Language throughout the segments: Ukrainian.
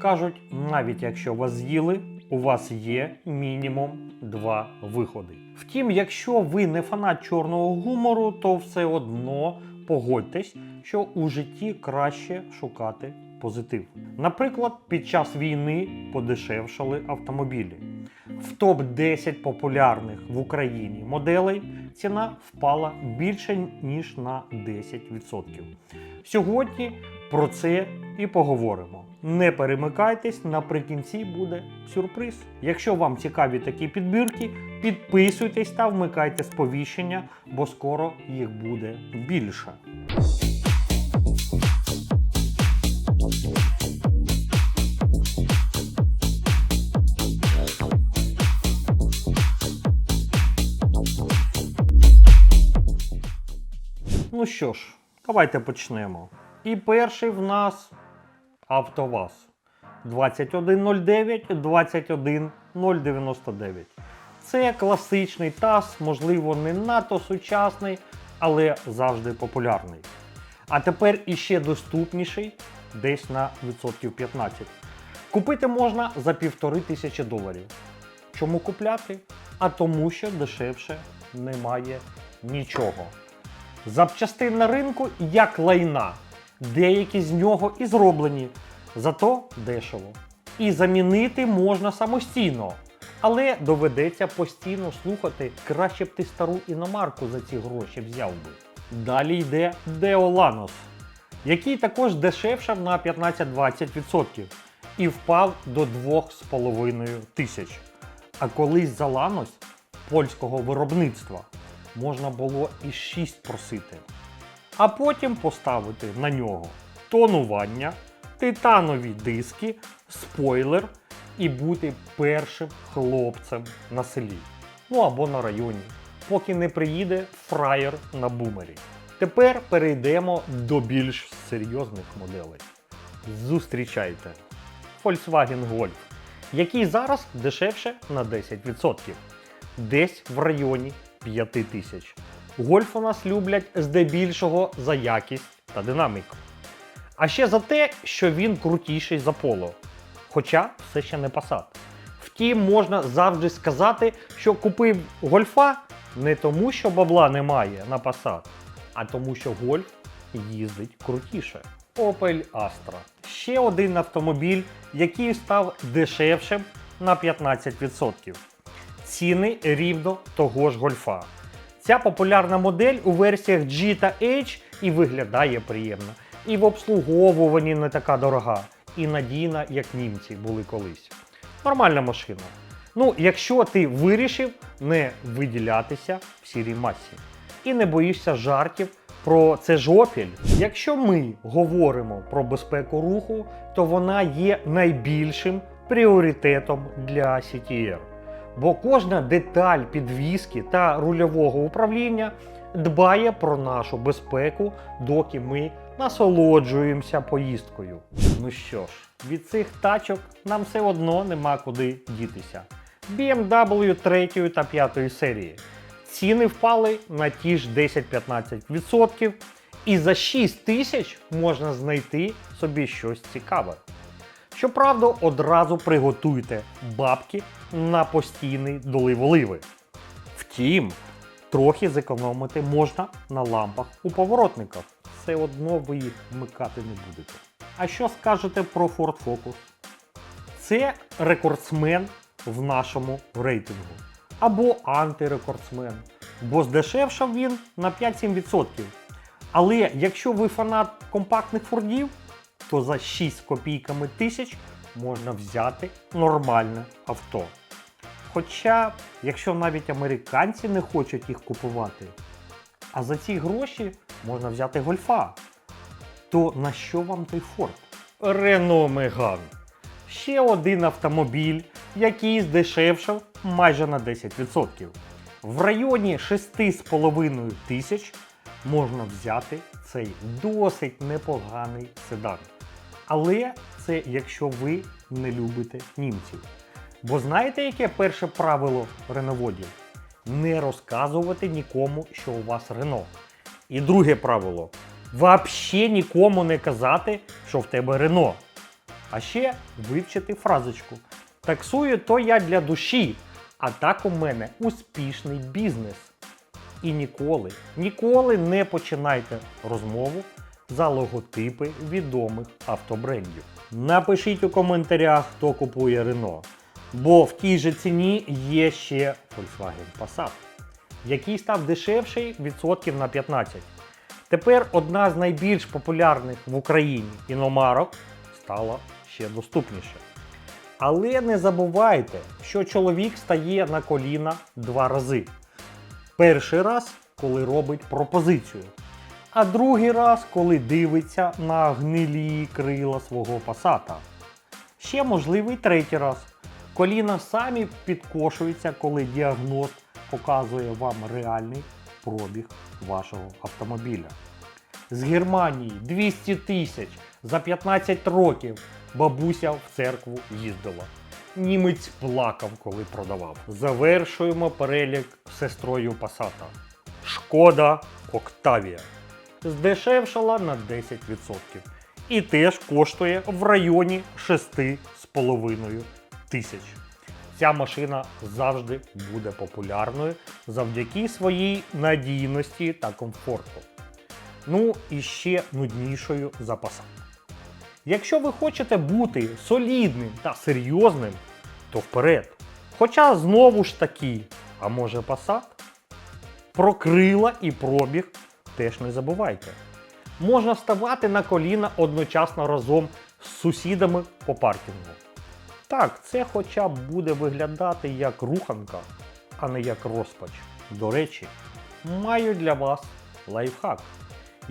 Кажуть, навіть якщо вас з'їли, у вас є мінімум два виходи. Втім, якщо ви не фанат чорного гумору, то все одно погодьтесь, що у житті краще шукати позитив. Наприклад, під час війни подешевшали автомобілі. В топ-10 популярних в Україні моделей ціна впала більше ніж на 10%. Сьогодні про це і поговоримо. Не перемикайтесь, наприкінці буде сюрприз. Якщо вам цікаві такі підбірки, підписуйтесь та вмикайте сповіщення, бо скоро їх буде більше. Ну що ж, давайте почнемо. І перший в нас АвтоВАЗ 2109 21099. Це класичний ТАС, можливо, не надто сучасний, але завжди популярний. А тепер іще доступніший десь на відсотків 15. Купити можна за півтори тисячі доларів. Чому купляти? А тому, що дешевше немає нічого. Запчастин на ринку як лайна. Деякі з нього і зроблені, зато дешево. І замінити можна самостійно. Але доведеться постійно слухати, краще б ти стару іномарку за ці гроші взяв би. Далі йде Деоланос, який також дешевшав на 15-20% і впав до 2,5 тисяч. А колись за Ланос польського виробництва можна було і 6 просити. А потім поставити на нього тонування, титанові диски, спойлер і бути першим хлопцем на селі. Ну або на районі, поки не приїде фраєр на бумері. Тепер перейдемо до більш серйозних моделей. Зустрічайте Volkswagen Golf, який зараз дешевше на 10%, десь в районі 5 тисяч. Гольф у нас люблять здебільшого за якість та динаміку. А ще за те, що він крутіший за поло. Хоча все ще не Passat. Втім, можна завжди сказати, що купив гольфа не тому, що бабла немає на Passat, а тому, що гольф їздить крутіше. Opel Astra. Ще один автомобіль, який став дешевшим на 15%. Ціни рівно того ж гольфа. Ця популярна модель у версіях G та H і виглядає приємно. І в обслуговуванні не така дорога, і надійна, як німці були колись. Нормальна машина. Ну, якщо ти вирішив не виділятися в сірій масі і не боїшся жартів про це ж Opel. Якщо ми говоримо про безпеку руху, то вона є найбільшим пріоритетом для CTR. Бо кожна деталь підвіски та рульового управління дбає про нашу безпеку, доки ми насолоджуємося поїздкою. Ну що ж, від цих тачок нам все одно нема куди дітися. BMW 3 та 5 серії. Ціни впали на ті ж 10-15%, і за 6 тисяч можна знайти собі щось цікаве. Щоправда, одразу приготуйте бабки на постійний долив оливи. Втім, трохи зекономити можна на лампах у поворотниках. Все одно ви їх вмикати не будете. А що скажете про Ford Focus? Це рекордсмен в нашому рейтингу. Або антирекордсмен. Бо здешевшав він на 5-7%. Але якщо ви фанат компактних фордів, то за 6 копійками тисяч можна взяти нормальне авто. Хоча, якщо навіть американці не хочуть їх купувати, а за ці гроші можна взяти гольфа, то на що вам той Форд? Рено Меган. Ще один автомобіль, який здешевшав майже на 10%. В районі 6,5 тисяч можна взяти цей досить непоганий седан. Але це якщо ви не любите німців. Бо знаєте, яке перше правило реноводів? Не розказувати нікому, що у вас Рено. І друге правило: взагалі нікому не казати, що в тебе Рено. А ще вивчити фразочку. Таксую то я для душі, а так у мене успішний бізнес. І ніколи, ніколи не починайте розмову за логотипи відомих автобрендів. Напишіть у коментарях, хто купує Renault. Бо в тій же ціні є ще Volkswagen Passat, який став дешевший відсотків на 15. Тепер одна з найбільш популярних в Україні іномарок стала ще доступніше. Але не забувайте, що чоловік стає на коліна два рази. Перший раз, коли робить пропозицію, а другий раз, коли дивиться на гнилі крила свого пасата. Ще можливий третій раз. Коліна самі підкошуються, коли діагност показує вам реальний пробіг вашого автомобіля. З Германії 200 тисяч за 15 років бабуся в церкву їздила. Німець плакав, коли продавав. Завершуємо перелік сестрою Пасата. Шкода Октавія. Здешевшала на 10%. І теж коштує в районі 6,5 тисяч. Ця машина завжди буде популярною завдяки своїй надійності та комфорту. Ну і ще нуднішою за Passat. Якщо ви хочете бути солідним та серйозним, то вперед. Хоча знову ж таки, а може Passat? Про крила і пробіг теж не забувайте. Можна ставати на коліна одночасно разом з сусідами по паркінгу. Так, це хоча б буде виглядати як руханка, а не як розпач. До речі, маю для вас лайфхак.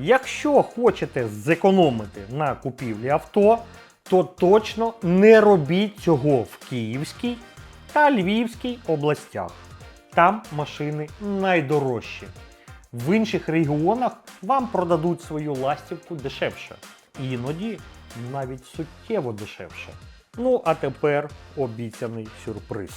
Якщо хочете зекономити на купівлі авто, то точно не робіть цього в Київській та Львівській областях. Там машини найдорожчі. В інших регіонах вам продадуть свою ластівку дешевше. Іноді навіть суттєво дешевше. Ну, а тепер обіцяний сюрприз.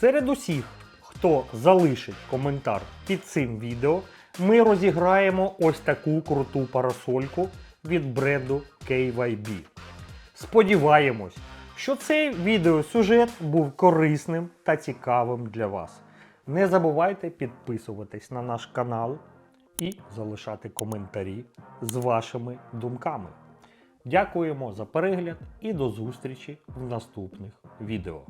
Серед усіх, хто залишить коментар під цим відео, ми розіграємо ось таку круту парасольку від бренду KYB. Сподіваємось, що цей відеосюжет був корисним та цікавим для вас. Не забувайте підписуватись на наш канал і залишати коментарі з вашими думками. Дякуємо за перегляд і до зустрічі в наступних відео.